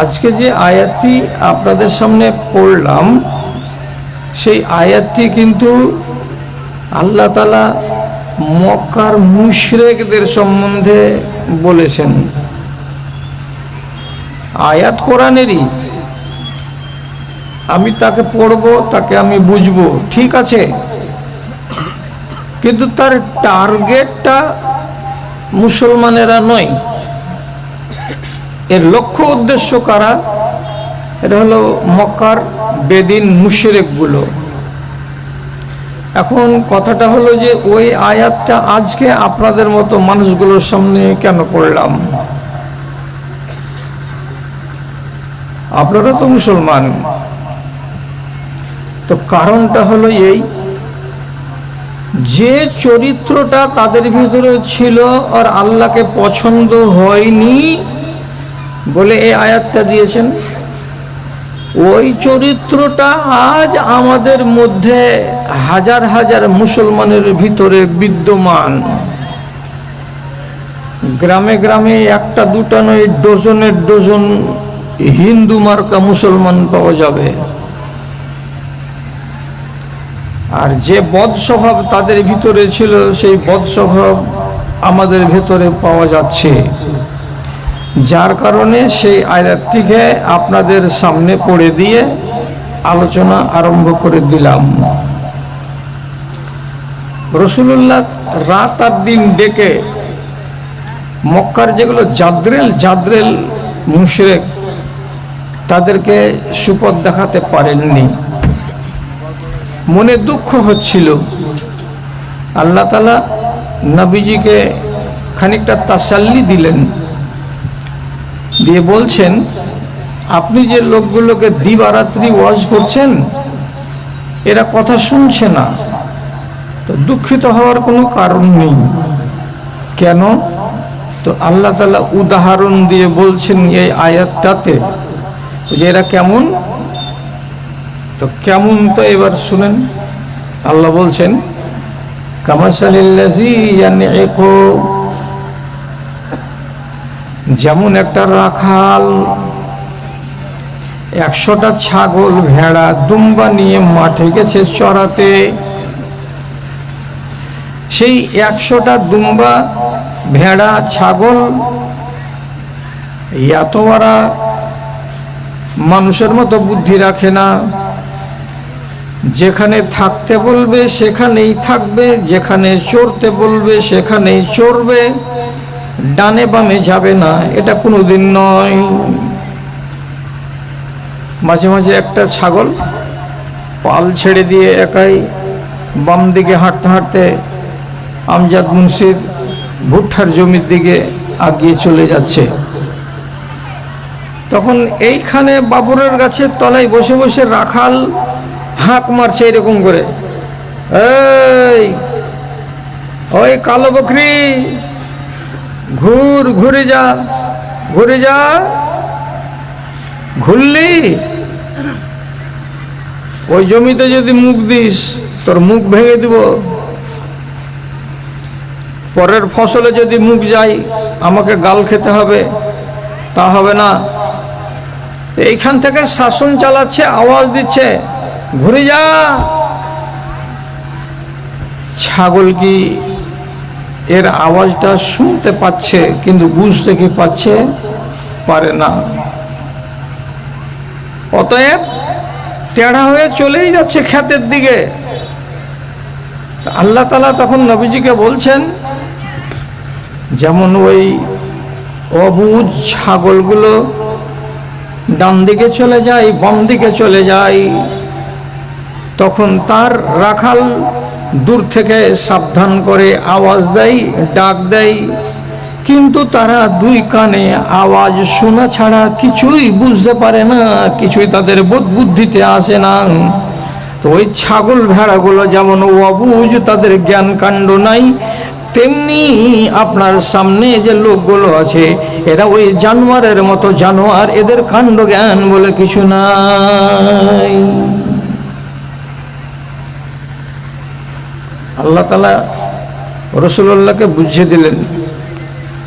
আজকে যে আয়াতটি আপনাদের সামনে পড়লাম, সেই আয়াতটি কিন্তু আল্লাহ তালা মক্কার মুশরেকদের সম্বন্ধে বলেছেন। আয়াত কোরআনেরই। আমি তাকে পড়ব, তাকে আমি বুঝব, ঠিক আছে? কিন্তু তার টার্গেটটা মুসলমানেরা নয়। এর লক্ষ্য উদ্দেশ্য কারা? এটা হলো মক্কার বেদিন মুশরেকগুলো। এখন কথাটা হলো যে ওই আয়াতটা আজকে আপনাদের মতো মানুষগুলোর সামনে কেন পড়লাম? আপনারা তো মুসলমান। তো কারণটা হলো এই, যে চরিত্রটা তাদের ভিতরে ছিল আর আল্লাহকে পছন্দ হয়নি বলে এই আয়াতটা দিয়েছেন, ওই চরিত্রটা আজ আমাদের মধ্যে হাজার হাজার মুসলমানের ভিতরে বিদ্যমান। গ্রামে গ্রামে একটা দুটা নয়, ডজনের ডজন হিন্দু মার্কা মুসলমান পাওয়া যাবে। আর যে বদ স্বভাব তাদের ভিতরে ছিল, সেই বদ স্বভাব আমাদের ভেতরে পাওয়া যাচ্ছে। যার কারণে সেই আয়াতটিকে আপনাদের সামনে পড়ে দিয়ে আলোচনা আরম্ভ করে দিলাম। রসুল্লাহ রাত আর দিন ডেকে মক্কার যেগুলো জাদ্রেল জাদ্রেল মুশরেক তাদেরকে সুপথ দেখাতে পারেননি। মনে দুঃখ হচ্ছিল। আল্লাহ তালা নবীজিকে খানিকটা তাসাল্লি দিলেন। দিয়ে বলছেন, আপনি যে লোকগুলোকে দিবারাত্রি ওয়াজ করছেন, এরা কথা শুনছে না। তো দুঃখিত হওয়ার কোনো কারণ নেই। কেন? তো আল্লাহ তালা উদাহরণ দিয়ে বলছেন এই আয়াতটাতে যে এরা কেমন? তো কেমন তো এবার শুনেন। আল্লাহ বলছেন কামাশালিল্লাজি যেমন একটা রাখাল, একশোটা ছাগল, ভেড়া, দুম্বা নিয়ে মাঠে গেছে চড়াতে। সেই একশোটা দুম্বা, ভেড়া, ছাগল এত ওরা মানুষের মতো বুদ্ধি রাখে না। যেখানে থাকতে বলবে সেখানেই থাকবে, যেখানে চড়তে বলবে সেখানেই চড়বে। ডানে বামে যাবে না, এটা কোনোদিন নয়। মাঝে মাঝে একটা ছাগল পাল ছেড়ে দিয়ে একাই বাম দিকে হাঁটতে হাঁটতে আমজাদ মুন্সির ভুট্টার জমির দিকে আগিয়ে চলে যাচ্ছে। তখন এইখানে বাবুরের গাছের তলায় বসে বসে রাখাল হাঁক মারছে এরকম করে। এই, ওই কালো বকরি! ঘুর, ঘুরে যা ঘুরে যা। ঘুরলি? ওই জমিতে যদি মুখ দিস, তোর মুখ ভেঙে দিব। পরের ফসলে যদি মুখ যাই, আমাকে গাল খেতে হবে, তা হবে না। এইখান থেকে শাসন চালাচ্ছে, আওয়াজ দিচ্ছে, ঘুরে যা। ছাগল কি এর আওয়াজটা শুনতে পাচ্ছে, কিন্তু বুঝতে কি পাচ্ছে পারে না। অতএব টেढ़া হয়ে চলেই যাচ্ছে ক্ষেতের দিকে। আল্লাহ তালা তখন নবীজিকে বলছেন, যেমন ওই অবুজ ছাগলগুলো ডান দিকে চলে যায়, বাম দিকে চলে যায়, তখন তার রাখাল দূর থেকে সাবধান করে আওয়াজ দেয়, ডাক দেয়। কিন্তু তারা দুই কানে আওয়াজ শোনা ছাড়া কিছুই বুঝতে পারে না, কিছুই তাদের বোধ বুদ্ধিতে আসে না। তো ওই ছাগল ভেড়াগুলো যেমন অবুজ, তাদের জ্ঞান কাণ্ড নাই, তেমনি আপনার সামনে যে লোকগুলো আছে, এরা ওই জানোয়ারের মতো জানোয়ার, এদের কাণ্ড জ্ঞান বলে কিছু নাই। আল্লাহ তালা রসুল্লাহকে বুঝিয়ে দিলেন,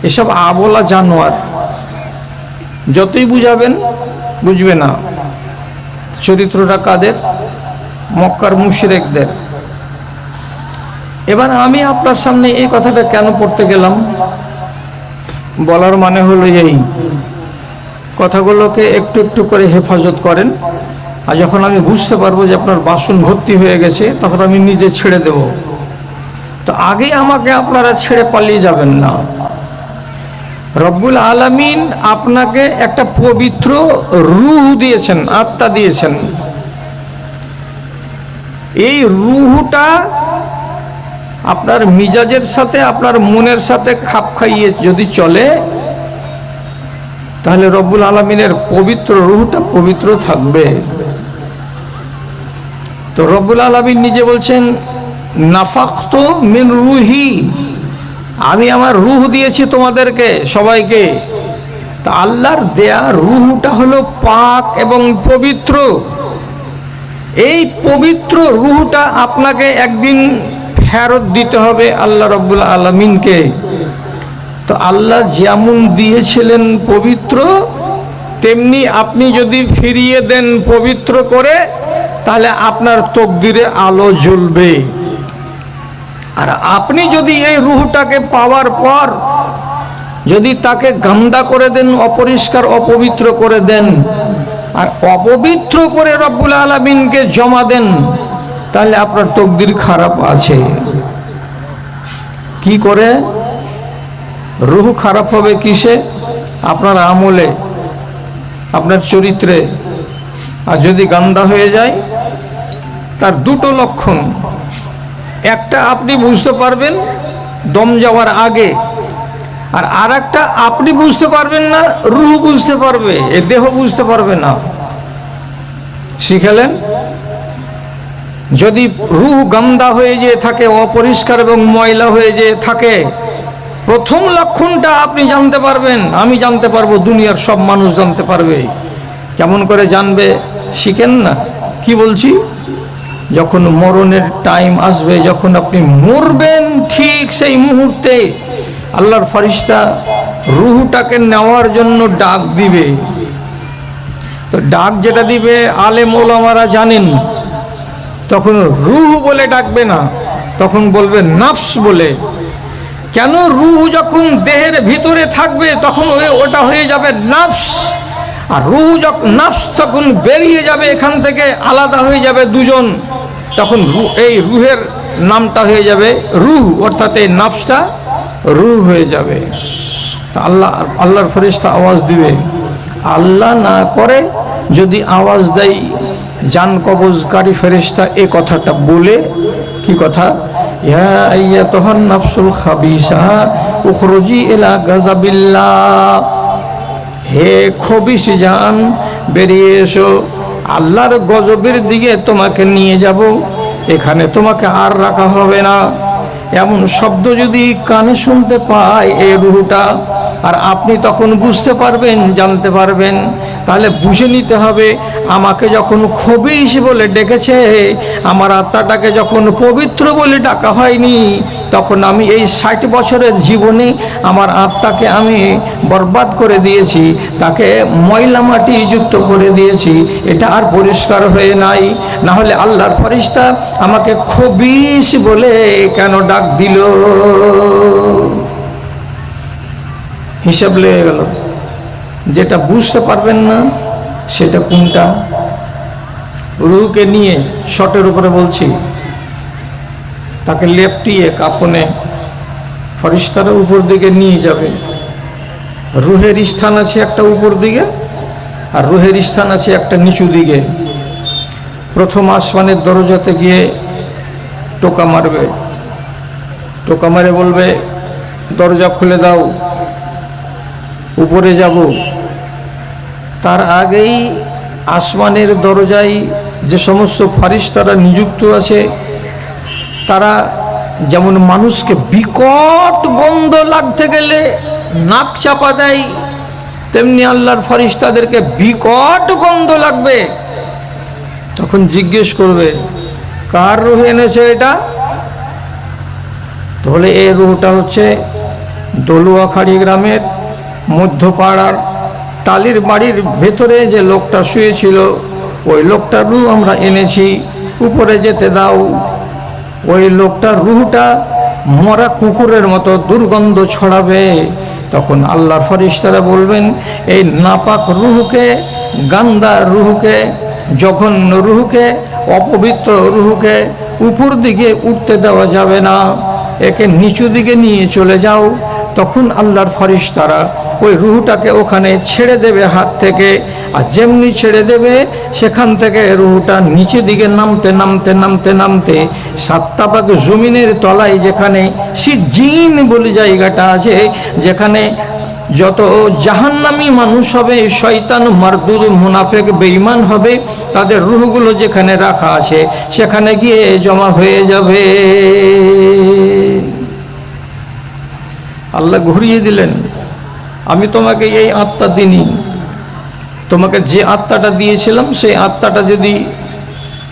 এসব আবলা জানোয়ার যতই বুঝাবেন বুঝবে না। চরিত্রটা কাদের? মক্কার মুশরেকদের। এবার আমি আপনার সামনে এই কথাটা কেন পড়তে গেলাম? বলার মানে হলো এই, কথাগুলোকে একটু একটু করে হেফাজত করেন আর যখন আমি বুঝতে পারব যে আপনার বাসন ভর্তি হয়ে গেছে, তখন আমি নিজে ছেড়ে দেব। তো আগে আমাকে আপনারা ছেড়ে পালিয়ে যাবেন না। রব্বুল আলামিন আপনাকে একটা পবিত্র রুহ দিয়েছেন, আত্মা দিয়েছেন। এই রুহটা আপনার মিজাজের সাথে, আপনার মনের সাথে খাপ খাইয়ে যদি চলে, তাহলে রব্বুল আলমিনের পবিত্র রুহটা পবিত্র থাকবে। তো রব্বুল আলমিন নিজে বলছেন নাফাক্ত মিন রুহি। আমি আমার রুহ দিয়েছি তোমাদেরকে, সবাইকে। তা আল্লাহর দেয়া রুহটা হলো পাক এবং পবিত্র। এই পবিত্র রুহটা আপনাকে একদিন ফেরত দিতে হবে আল্লাহ রব্বুল আলমিনকে। তো আল্লাহ যেমন দিয়েছিলেন পবিত্র, তেমনি আপনি যদি ফিরিয়ে দেন পবিত্র করে, তাহলে আপনার তকদিরে আলো জ্বলবে। আর আপনি যদি এই রুহটাকে পাওয়ার পর যদি তাকে গান্দা করে দেন, অপরিষ্কার, অপবিত্র করে দেন, আর অপবিত্র করে রব্বুল আলমিনকে জমা দেন, তাহলে আপনার তকদির খারাপ আছে। কি করে? রুহ খারাপ হবে কিসে? আপনার আমলে, আপনার চরিত্রে। আর যদি গান্দা হয়ে যায়, তার দুটো লক্ষণ। একটা আপনি বুঝতে পারবেন দম যাওয়ার আগে, আর আর একটা আপনি বুঝতে পারবেন না, রুহ বুঝতে পারবে, এ দেহ বুঝতে পারবে না। শিখালেন? যদি রুহ গান্দা হয়ে যেয়ে থাকে, অপরিষ্কার এবং ময়লা হয়ে যেয়ে থাকে, প্রথম লক্ষণটা আপনি জানতে পারবেন, আমি জানতে পারব, দুনিয়ার সব মানুষ জানতে পারবে। কেমন করে জানবে, শিখেন না? কি বলছি? যখন মরণের টাইম আসবে, যখন আপনি মরবেন ঠিক সেই মুহূর্তে আল্লাহর ফরিস্তা রুহটাকে নেওয়ার জন্য ডাক দিবে। তো ডাক যেটা দিবে, আলে মৌলামারা জানেন, তখন রুহ বলে ডাকবে না, তখন বলবে নাফস বলে। কেন রুহ যখন দেহের ভিতরে থাকবে, তখন ওটা হয়ে যাবে নাফস। আর রুহ যখন নাফস তখন বেরিয়ে যাবে, এখান থেকে আলাদা হয়ে যাবে দুজন। তখন রু- এই রুহের নামটা হয়ে যাবে রুহ, অর্থাৎ এই নাফসটা রুহ হয়ে যাবে। তা আল্লাহ, আল্লাহর ফরিস্তা আওয়াজ দিবে, আল্লাহ না করে যদি আওয়াজ দেয় জান কবজকারী ফেরেশতা এ কথাটা বলে। কি কথা? ইয়া আইয়াতুহান নাফসুল খাবিসা উখরুজি ইলা গাজাবিল্লাহ হে খবিস জান বেরিয়ে এসো। আল্লাহর গজবের দিকে তোমাকে নিয়ে যাব, এখানে তোমাকে আর রাখা হবে না। এমন শব্দ যদি কানে শুনতে পায় এই রুহুটা, আর আপনি তখন বুঝতে পারবেন, জানতে পারবেন তাহলে বুঝে নিতে হবে, আমাকে যখন খবিস বলে ডেকেছে, আমার আত্মাটাকে যখন পবিত্র বলে ডাকা হয়নি, তখন আমি এই ষাট বছরের জীবনে আমার আত্মাকে আমি বরবাদ করে দিয়েছি, তাকে ময়লা মাটি যুক্ত করে দিয়েছি, এটা আর পরিষ্কার হয়ে নাই। না হলে আল্লাহর ফরিস্তা আমাকে খবিস বলে কেন ডাক দিল? হিসাব লেগে গেল। যেটা বুঝতে পারবেন না, সেটা কোনটা? রুহকে নিয়ে শটের উপরে বলছি। তাকে লেপটিয়ে কাফনে ফরিস্তারা উপর দিকে নিয়ে যাবে। রুহের স্থান আছে একটা উপর দিকে, আর রুহের স্থান আছে একটা নিচু দিকে। প্রথম আসমানের দরজাতে গিয়ে টোকা মারবে। টোকা মারে বলবে, দরজা খুলে দাও। উপরে যাব। তার আগেই আসমানের দরজায় যে সমস্ত ফারিস্তারা নিযুক্ত আছে, তারা যেমন মানুষকে বিকট গন্ধ লাগতে গেলে নাক চাপা দেয়, তেমনি আল্লাহর ফারিস্তাদেরকে বিকট গন্ধ লাগবে। তখন জিজ্ঞেস করবে, কার রুহে এনেছে এটা? তাহলে এই রুহটা হচ্ছে দলুয়াখাড়ি গ্রামের মধ্যপাড়ার টালির বাড়ির ভেতরে যে লোকটা শুয়েছিল, ওই লোকটার রু আমরা এনেছি। উপরে যেতে দাও। ওই লোকটার রুহটা মরা কুকুরের মতো দুর্গন্ধ ছড়াবে। তখন আল্লাহর ফরিস্তারা বলবেন, এই নাপাক রুহুকে, গান্দা রুহুকে, জঘন্য রুহুকে, অপবিত্র রুহুকে উপর দিকে উঠতে দেওয়া যাবে না। একে নিচু দিকে নিয়ে চলে যাও। তখন আল্লাহর ফরিস্তারা ওই রুহুটাকে ওখানে ছেড়ে দেবে হাত থেকে। আর যেমনি ছেড়ে দেবে, সেখান থেকে রুহুটা নিচে দিকে নামতে নামতে নামতে নামতে সাতটাবাগ জমিনের তলায় যেখানে সিজিন বলে জায়গাটা আছে, যেখানে যত জাহান্নামি মানুষ হবে, শয়তান, মারদুদ, মুনাফেক, বেঈমান হবে, তাদের রুহগুলো যেখানে রাখা আছে, সেখানে গিয়ে জমা হয়ে যাবে। আল্লাহ ঘুরিয়ে দিলেন, আমি তোমাকে এই আত্মা দিনই তোমাকে যে আত্মাটা দিয়েছিলাম, সেই আত্মাটা যদি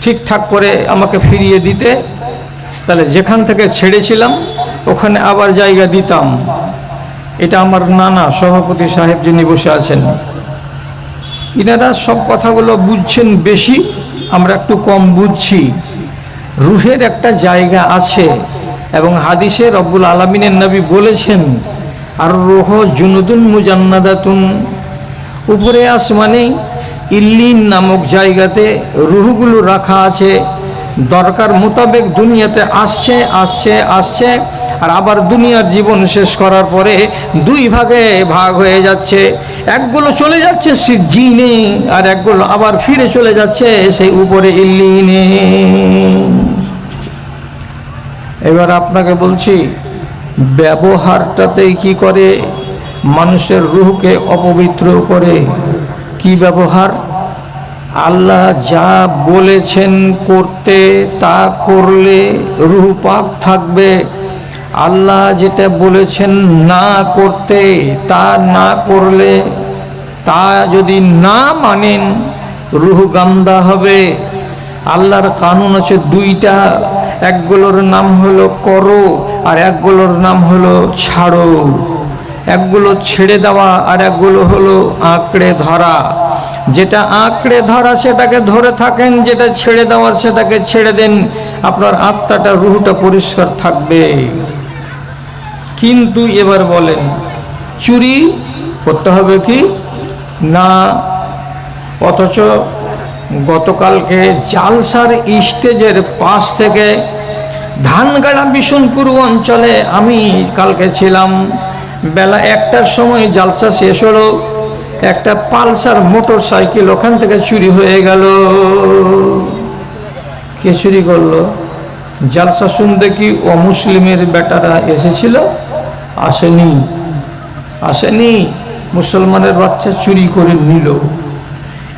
ঠিকঠাক করে আমাকে ফিরিয়ে দিতে, তাহলে যেখান থেকে ছেড়েছিলাম, ওখানে আবার জায়গা দিতাম। এটা আমার নানা সভাপতি সাহেব যিনি বসে আছেন। ইনারা সব কথাগুলো বুঝছেন বেশি, আমরা একটু কম বুঝছি। রুহের একটা জায়গা আছে। এবং হাদিসে রব্বুল আলমিনের নবী বলেছেন আর রোহ জুনুদুন মুজান্নাদাতুন। উপরে আসমানে ইল্লিন নামক জায়গাতে রুহগুলো রাখা আছে। দরকার মোতাবেক দুনিয়াতে আসছে আসছে আসছে, আর আবার দুনিয়ার জীবন শেষ করার পরে দুই ভাগে ভাগ হয়ে যাচ্ছে। একগুলো চলে যাচ্ছে জিনে আর একগুলো আবার ফিরে চলে যাচ্ছে সেই উপরে ইল্লিনে। এবার আপনাকে বলছি, ব্যবহারটাতেই কি করে মানুষের রুহকে অপবিত্র করে? কি ব্যবহার? আল্লাহ যা বলেছেন করতে, তা করলে রুহ পাক থাকবে। আল্লাহ যেটা বলেছেন না করতে, তা না করলে, তা যদি না মানেন, রুহ গান্দা হবে। আল্লাহর কানুন আছে দুইটা। একগুলোর নাম হলো করো, আর একগুলোর নাম হলো ছাড়ো। একগুলো ছেড়ে দেওয়া, আর একগুলো হলো আঁকড়ে ধরা। যেটা আঁকড়ে ধরা, সেটাকে ধরে থাকেন, যেটা ছেড়ে দেওয়ার, সেটাকে ছেড়ে দেন। আপনার আত্মাটা, রুহটা পরিষ্কার থাকবে। কিন্তু এবার বলেন, চুরি করতে হবে কি? না, অথচ গতকালকে জালসার স্টেজের পাশ থেকে ধানগাড়া বিশনপুর অঞ্চলে আমি কালকে ছিলাম। বেলা একটার সময় জালসা শেষ হলো। একটা পালসার মোটর সাইকেল ওখান থেকে চুরি হয়ে গেল। কে চুরি করল? জালসা শুনতে কি অমুসলিমের বেটারা এসেছিল? আসেনি। আসেনি। মুসলমানের বাচ্চা চুরি করে নিল।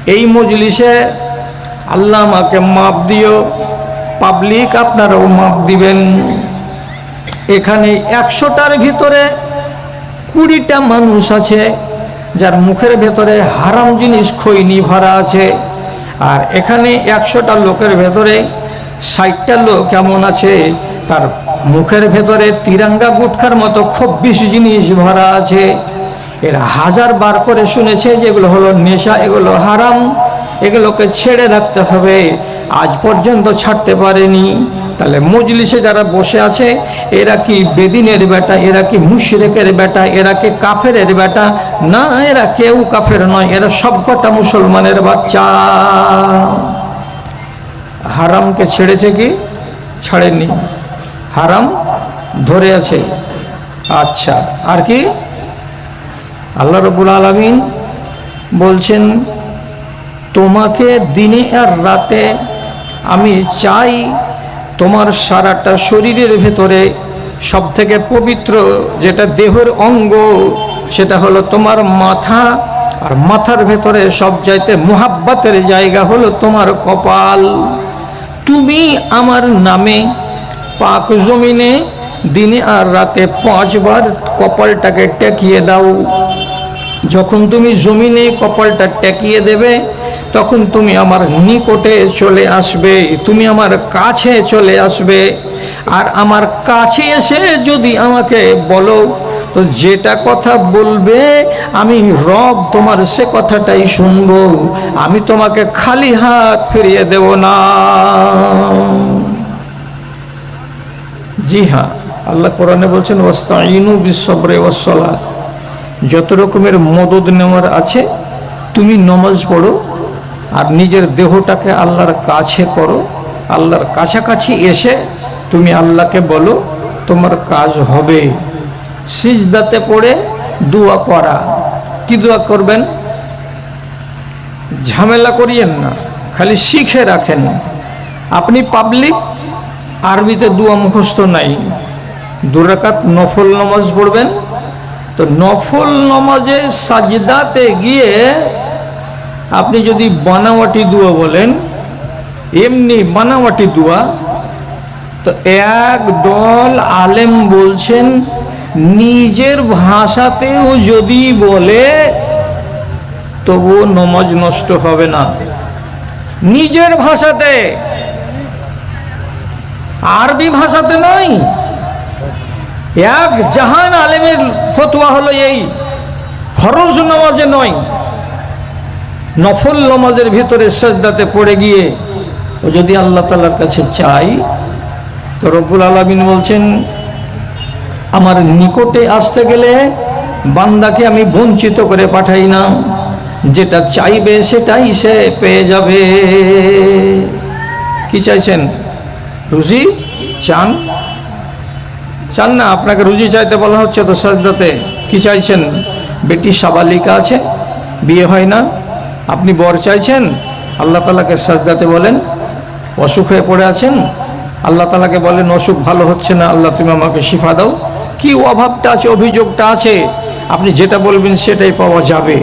এই মজলিসে আল্লাহ আমাকে মাপ দিও। পাবলিক আপনারাও মাপ দিবেন। এখানে একশোটার ভিতরে কুড়িটা মানুষ আছে, যার মুখের ভেতরে হারাম জিনিস খৈনি ভরা আছে। আর এখানে একশোটা লোকের ভেতরে ষাটটা লোক কেমন আছে, তার মুখের ভেতরে তিরাঙ্গা গুটখার মতো খুব বেশি জিনিস ভরা আছে। এরা হাজার বার করে শুনেছে, যেগুলো হলো নেশা, এগুলো হারাম। এগুলোকে ছেড়ে রাখতে হবে। আজ পর্যন্ত ছাড়তে পারেনি। তাহলে মজলিসে যারা বসে আছে, এরা কি বেদিনের বেটা, এরা কি মুশরেকের বেটা, এরা কি কাফেরের বেটা? না, এরা কেউ কাফের নয়, এরা সবকটা মুসলমানের বাচ্চা। হারামকে ছেড়েছে কি? ছাড়েনি। হারাম ধরে আছে। আচ্ছা আর কি? আল্লাহ রবুল আলমিন বলছেন তোমাকে দিনে আর রাতে আমি চাই তোমার সারাটা শরীরের ভেতরে সব থেকে পবিত্র যেটা দেহের অঙ্গ, সেটা হলো তোমার মাথা। আর মাথার ভেতরে সব চাইতে মোহাব্বাতের জায়গা হলো তোমার কপাল। তুমি আমার নামে পাক জমিনে দিনে আর রাতে পাঁচবার কপালটাকে টেকিয়ে দাও। যখন তুমি জমিনে কপালটা টেকিয়ে দেবে তখন তুমি আমার নিকটে চলে আসবে, তুমি আমার কাছে চলে আসবে। আর আমার কাছে এসে যদি আমাকে বলো, তো যেটা কথা বলবে, আমি রব তোমার সে কথাটাই শুনব। আমি তোমাকে খালি হাত ফিরিয়ে দেব না। জি হ্যাঁ আল্লাহ কোরআনে বলছেন ওয়াস্তাইনু বিশ্বরে ওয়াসলাত যত রকমের মদত নেওয়ার আছে, তুমি নমাজ পড়ো আর নিজের দেহটাকে আল্লাহর কাছে করো। আল্লাহর কাছাকাছি এসে তুমি আল্লাহকে বলো, তোমার কাজ হবে। সিজদাতে পড়ে দোয়া করা কি দোয়া করবেন? ঝামেলা করিয়েন না, খালি শিখে রাখেন। আপনি পাবলিক, আরবিতে দোয়া মুখস্থ নাই। দুরাকাত নফল নামাজ পড়বেন। তো নফল নামাজে সাজদাতে গিয়ে আপনি যদি বানাওয়াটি দোয়া বলেন, এমনি বানাওয়াটি দোয়া, তো এক দল আলেম বলছেন, নিজের ভাষাতেও যদি বলে, তবুও নমাজ নষ্ট হবে না। নিজের ভাষাতে। আরবি ভাষাতে নয়। এক জাহান আলেমের ফতোয়া হলো এই ফরজ নামাজে নয়। নফল নমাজের ভিতরে সাজদাতে পড়ে গিয়ে, ও যদি আল্লাহ তালার কাছে চাই তো রব্বুল আলমিন বলছেন, আমার নিকটে আসতে গেলে বান্দাকে আমি বঞ্চিত করে পাঠাই না। যেটা চাইবে সেটাই সে পেয়ে যাবে। কি চাইছেন? রুজি? চান? চান না, আপনাকে রুজি চাইতে বলা হচ্ছে তো সাজদাতে। কি চাইছেন? বেটি সাবালিকা আছে, বিয়ে হয় না? আপনি বর চাইছেন? আল্লাহ তালাকে সাজদাতে বলেন, অসুখ হয়ে পড়ে আছেন? আল্লাহ তালাকে বলেন, অসুখ ভালো হচ্ছে না, আল্লাহ তুমি আমাকে শিফা দাও। কি অভাবটা আছে, অভিযোগটা আছে? আপনি যেটা বলবেন সেটাই পাওয়া যাবে।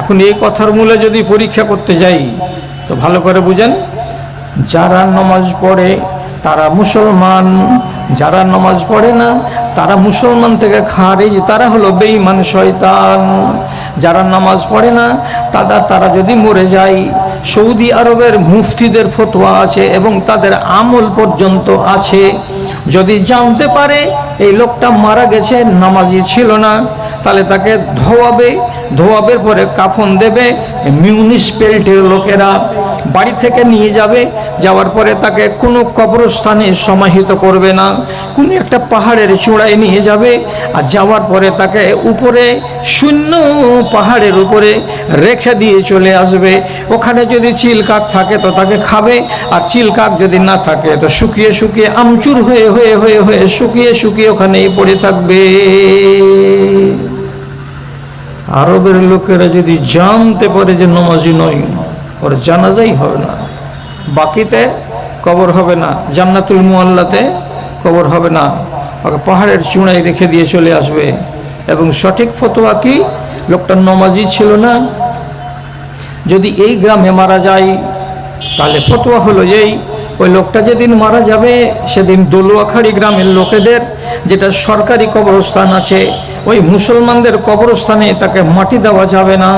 এখন এই কথার মূলে যদি পরীক্ষা করতে যাই, তো ভালো করে বুঝেন, যারা নমাজ পড়ে, তারা মুসলমান। যারা নমাজ পড়ে না, তারা মুসলমান থেকে খারিজ, তারা হলো বেঈমান, শয়তান। যারা নামাজ পড়ে না তারা তারা যদি মরে যায়, সৌদি আরবের মুফতিদের ফতোয়া আছে এবং তাদের আমল পর্যন্ত আছে। যদি জানতে পারে, এই লোকটা মারা গেছে, নামাজি ছিল না, তাহলে তাকে ধোয়াবে, ধোয়াবের পরে কাফন দেবে মিউনিসিপ্যালিটির লোকেরা বাড়ি থেকে নিয়ে যাবে, যাওয়ার পরে তাকে কোনো কবরস্থানে সমাহিত করবে না, কোনো একটা পাহাড়ের চূড়ায় নিয়ে যাবে, আর যাওয়ার পরে তাকে উপরে, শূন্য পাহাড়ের উপরে রেখে দিয়ে চলে আসবে। ওখানে যদি চিলকাক থাকে তো তাকে খাবে, আর চিলকাক যদি না থাকে তো শুকিয়ে শুকিয়ে আমচুর হয়ে হয়ে হয়ে হয়ে শুকিয়ে শুকিয়ে ওখানেই পড়ে থাকবে। আরবের লোকেরা যদি জানতে পারে যে নমাজি নয়, ওর জানাজাই হবে না। বাকিতে কবর হবে না, জান্নাতুল মুআল্লাতে কবর হবে না। ওকে পাহাড়ের চূড়ায় রেখে দিয়ে চলে আসবে। এবং সঠিক ফতোয়া কি? লোকটা নমাজি ছিল না। যদি এই গ্রামে মারা যায়, তাহলে ফতোয়া হলো এই ওই লোকটা যেদিন মারা যাবে, সেদিন দলুয়াখাড়ি গ্রামের লোকেদের যেটা সরকারি কবরস্থান আছে, ওই মুসলমানদের কবরস্থানে তাকে মাটি দেওয়া যাবে না।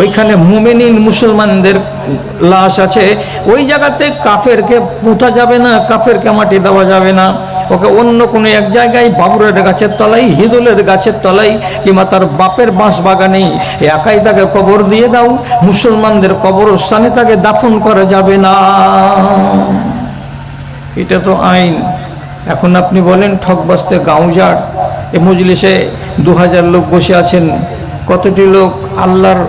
ওইখানে মুমেনিন মুসলমানদের লাশ আছে। ওই জায়গাতে কাফেরকে পুঁতা যাবে না, কাফেরকে মাটি দেওয়া যাবে না। ওকে অন্য কোনো এক জায়গায় বাবুরের গাছের তলায়, হিদুলের গাছের তলায়, কিংবা তার বাপের বাঁশ বাগানেই একাই তাকে কবর দিয়ে দাও। মুসলমানদের কবরস্থানে তাকে দাফন করা যাবে না। এটা তো আইন। এখন আপনি বলেন ঠকবাস্তে গাঁওজার। এ মজলিসে দু হাজার লোক বসে আছেন। কতটি লোক আল্লাহর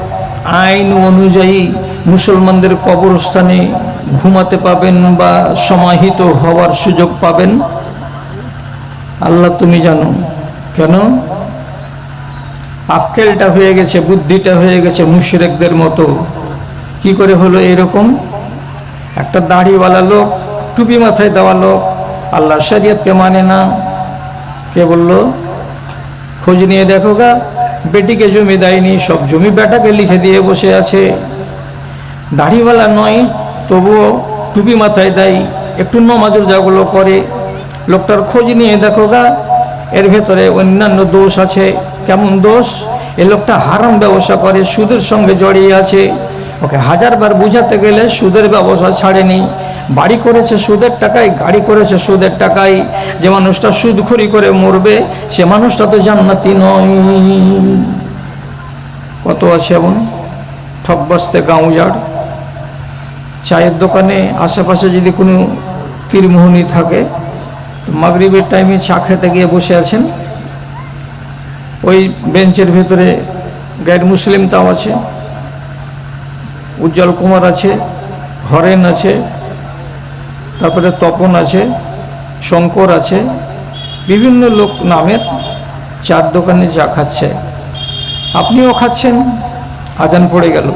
আইন অনুযায়ী মুসলমানদের কবরস্থানে ঘুমাতে পাবেন বা সমাহিত হওয়ার সুযোগ পাবেন? আল্লাহ তুমি জানো। কেন? আক্কেলটা হয়ে গেছে, বুদ্ধিটা হয়ে গেছে মুশরেকদের মতো। কি করে হলো এরকম? একটা দাড়িওয়ালা লোক টুপি মাথায় দেওয়া লোক আল্লাহ শরিয়তকে মানে না। কে বলল? খোঁজ নিয়ে দেখো গা, বেটিকে জমি দেয়নি, সব জমি বেটাকে লিখে দিয়ে বসে আছে। দাড়িওয়ালা নয়, তবুও টুপি মাথায় দেয়, একটু নমাজুর যাগুলো করে লোকটার খোঁজ নিয়ে দেখো গা, এর ভেতরে অন্যান্য দোষ আছে। কেমন দোষ? এ লোকটা হারাম ব্যবসা করে, সুদের সঙ্গে জড়িয়ে আছে। ওকে হাজারবার বুঝাতে গেলে সুদের ব্যবসা ছাড়েনি। বাড়ি করেছে সুদের টাকায়, গাড়ি করেছে সুদের টাকায়, যে মানুষটা সুদখুরি করে মরবে, সে মানুষটা তো জান্নাতি নয়। কত আছে এমন? ঠক বসতে গাঁউজাড় চায়ের দোকানে আশেপাশে যদি কোনো তীরমোহনী থাকে মাগরিবের টাইমে চা খেতে গিয়ে বসে আছেন। ওই বেঞ্চের ভেতরে গাইড মুসলিম তাও আছে, উজ্জ্বল কুমার আছে, হরেন আছে তারপরে তপন আছে, শঙ্কর আছে, বিভিন্ন লোক নামের চার দোকানে চা খাচ্ছে। আপনিও খাচ্ছেন, আজান পড়ে গেল।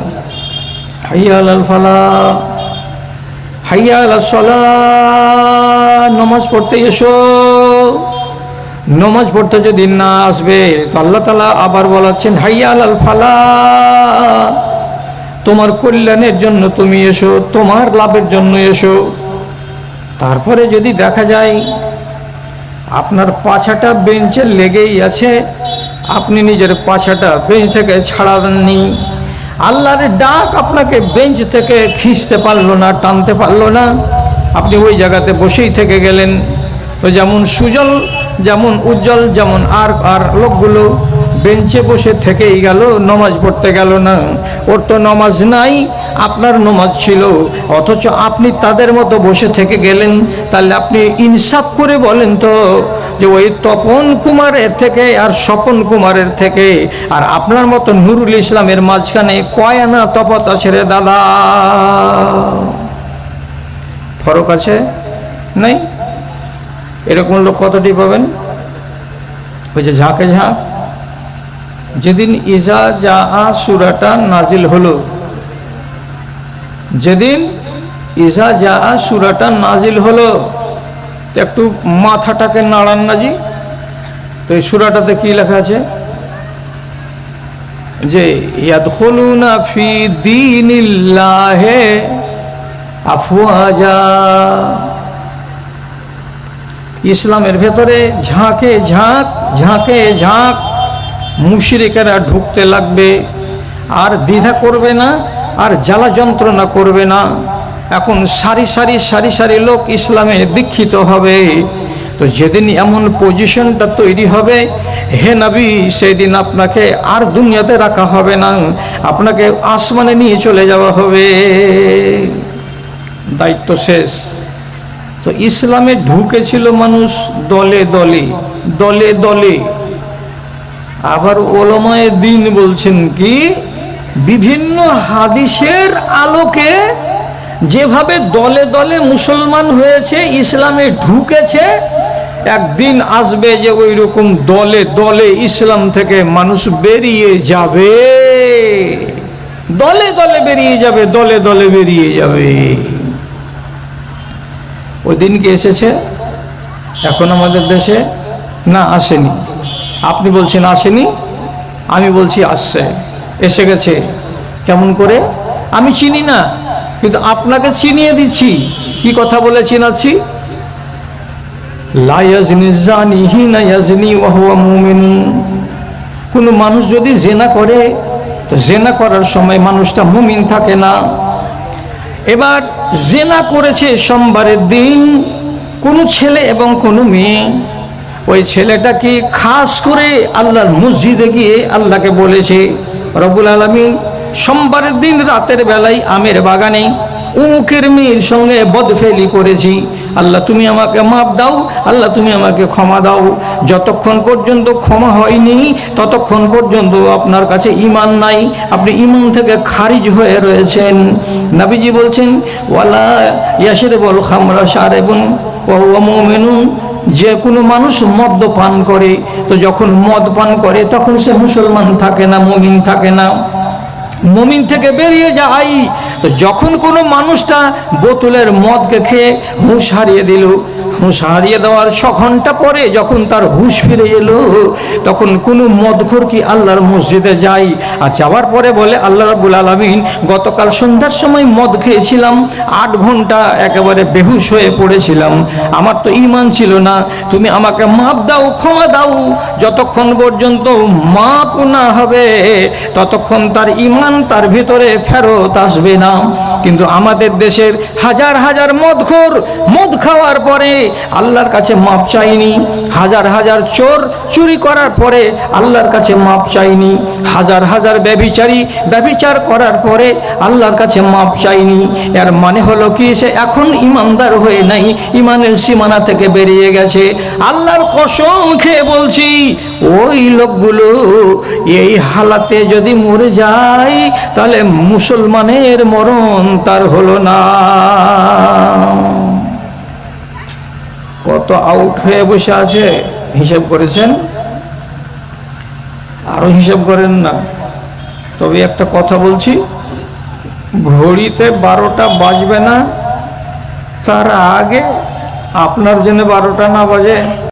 হাইয়া আল ফালা, হাইয়া আল সলা, নমাজ পড়তে এসো। নমাজ পড়তে যদি না আসবে, তো আল্লাহ তালা আবার বলাচ্ছেন, হাইয়া আল ফালা, তোমার কল্যাণের জন্য তুমি এসো, তোমার লাভের জন্য এসো। তারপরে যদি দেখা যায় আপনার পাছাটা বেঞ্চে লেগেই আছে, আপনি নিজের পাছাটা বেঞ্চ থেকে ছাড়াননি। আল্লাহর ডাক আপনাকে বেঞ্চ থেকে খিঁচতে পারল না, টানতে পারল না। আপনি ওই জায়গাতে বসেই থেকে গেলেন। তো যেমন সুজল, যেমন উজ্জ্বল, যেমন আর আর লোকগুলো বেঞ্চে বসে থেকেই গেল, নমাজ পড়তে গেল না। ওর তো নমাজ নাই আপনার নমাজ ছিল, অথচ আপনি তাদের মতো বসে থেকে গেলেন। তাহলে আপনি ইনসাফ করে বলেন তো যে ওই তপন কুমারের থেকে আর স্বপন কুমারের থেকে। আর আপনার মতো নুরুল ইসলামের মাঝখানে কয় আনা তফাত আছে রে দাদা। ফরক আছে? নাই? এরকম লোক কতটি পাবেন? ওই যে ঝাঁকে ঝাঁক। যেদিন ইজা যা আ সুরাটা নাজিল হলো যেদিন ইজা যা সুরাটা নাজিল হলো একটু মাথাটাকে নাড়ান না জি। তো এই সুরাটাতে কি লেখা আছে? যে, ইয়াদখুলুনা ফি দীনিল্লাহে আফওয়াজা। ইসলামের ভেতরে ঝাঁকে ঝাঁক ঝাঁকে ঝাঁক মুশরিকেরা ঢুকতে লাগবে, আর দ্বিধা করবে না। আর জ্বালা যন্ত্রণা করবে না। এখন সারি সারি সারি সারি লোক ইসলামে দীক্ষিত হবে। তো যেদিন এমন পজিশনটা তৈরি হবে, হে নবী, সেদিন আপনাকে আর দুনিয়াতে রাখা হবে না। আপনাকে আসমানে নিয়ে চলে যাওয়া হবে। দায়িত্ব শেষ। তো ইসলামে ঢুকেছিল মানুষ দলে দলে দলে দলে। আবার ওলমায় দিন বলছেন কি বিভিন্ন হাদিসের আলোকে যেভাবে দলে দলে মুসলমান হয়েছে, ইসলামে ঢুকেছে, একদিন আসবে যে ওই রকম দলে দলে ইসলাম থেকে মানুষ বেরিয়ে যাবে। দলে দলে বেরিয়ে যাবে, দলে দলে বেরিয়ে যাবে। ওই দিন কি এসেছে? এখন আমাদের দেশে? না, আসেনি। আপনি বলছেন আসেনি? আমি বলছি আসছে। এসে গেছে। কেমন করে? আমি চিনি না, কিন্তু আপনাকে চিনিয়ে দিচ্ছি। কি কথা বলে চিনাচ্ছি কোনো মানুষ যদি জেনা করে, তো জেনা করার সময় মানুষটা মুমিন থাকে না। এবার জেনা করেছে সোমবারের দিন কোনো ছেলে এবং কোনো মেয়ে। ওই ছেলেটা কি খাস করে আল্লাহর মসজিদে গিয়ে আল্লাহকে বলেছে রবুল আলমিন, সোমবারের দিন রাতের বেলায় আমের বাগানে উমুকের মেয়ের সঙ্গে বদফেলি করেছি। আল্লাহ তুমি আমাকে মাপ দাও, আল্লাহ তুমি আমাকে ক্ষমা দাও। যতক্ষণ পর্যন্ত ক্ষমা হয়নি, ততক্ষণ পর্যন্ত আপনার কাছে ইমান নাই। আপনি ইমান থেকে খারিজ হয়ে রয়েছেন। নাবিজি বলছেন, ওয়ালা ইয়াসের বল খামরা সারেবুন ও মেনুন যে কোনো মানুষ মদ্য পান করে, তো যখন মদ পান করে, তখন সে মুসলমান থাকে না, মমিন থাকে না। মমিন থেকে বেরিয়ে যায়। তো যখন কোনো মানুষটা বোতলের মদকে খেয়ে হুঁশ হারিয়ে দিল হুঁশ হারিয়ে দেওয়ার ছ ঘণ্টা পরে যখন তার হুঁশ ফিরে এলো, তখন কোনো মদখোর কি আল্লাহর মসজিদে যাই আর যাওয়ার পরে বলে, আল্লাহ রাবুল আলমিন, গতকাল সন্ধ্যার সময় মদ খেয়েছিলাম, আট ঘণ্টা একেবারে বেহুশ হয়ে পড়েছিলাম। আমার তো ইমান ছিল না, তুমি আমাকে মাপ দাও, ক্ষমা দাও। যতক্ষণ পর্যন্ত মাপ না হবে, ততক্ষণ তার ইমান তার ভিতরে ফেরত আসবে না। কিন্তু আমাদের দেশের হাজার হাজার মদখোর মদ খাওয়ার পরে আল্লাহর কাছে মাপ চাইনি। হাজার হাজার চোর চুরি করার পরে আল্লাহর কাছে মাপ চাইনি। হাজার হাজার ব্যভিচারী ব্যভিচার করার পরে আল্লাহর কাছে মাপ চাইনি। এর মানে হলো কি? সে এখন ইমানদার হয়ে নাই, ইমানের সীমানা থেকে বেরিয়ে গেছে। আল্লাহর কসম খেয়ে বলছি, ওই লোকগুলো এই হালাতে যদি মরে যায়, তাহলে মুসলমানের মরণ তার হলো না। কত আউট হয়ে বসে আছে, হিসাব করেছেন? আরও হিসাব করেন না। তবে একটা কথা বলছি, ঘড়িতে বারোটা বাজবে না, তার আগে আপনার জন্য বারোটা না বাজে।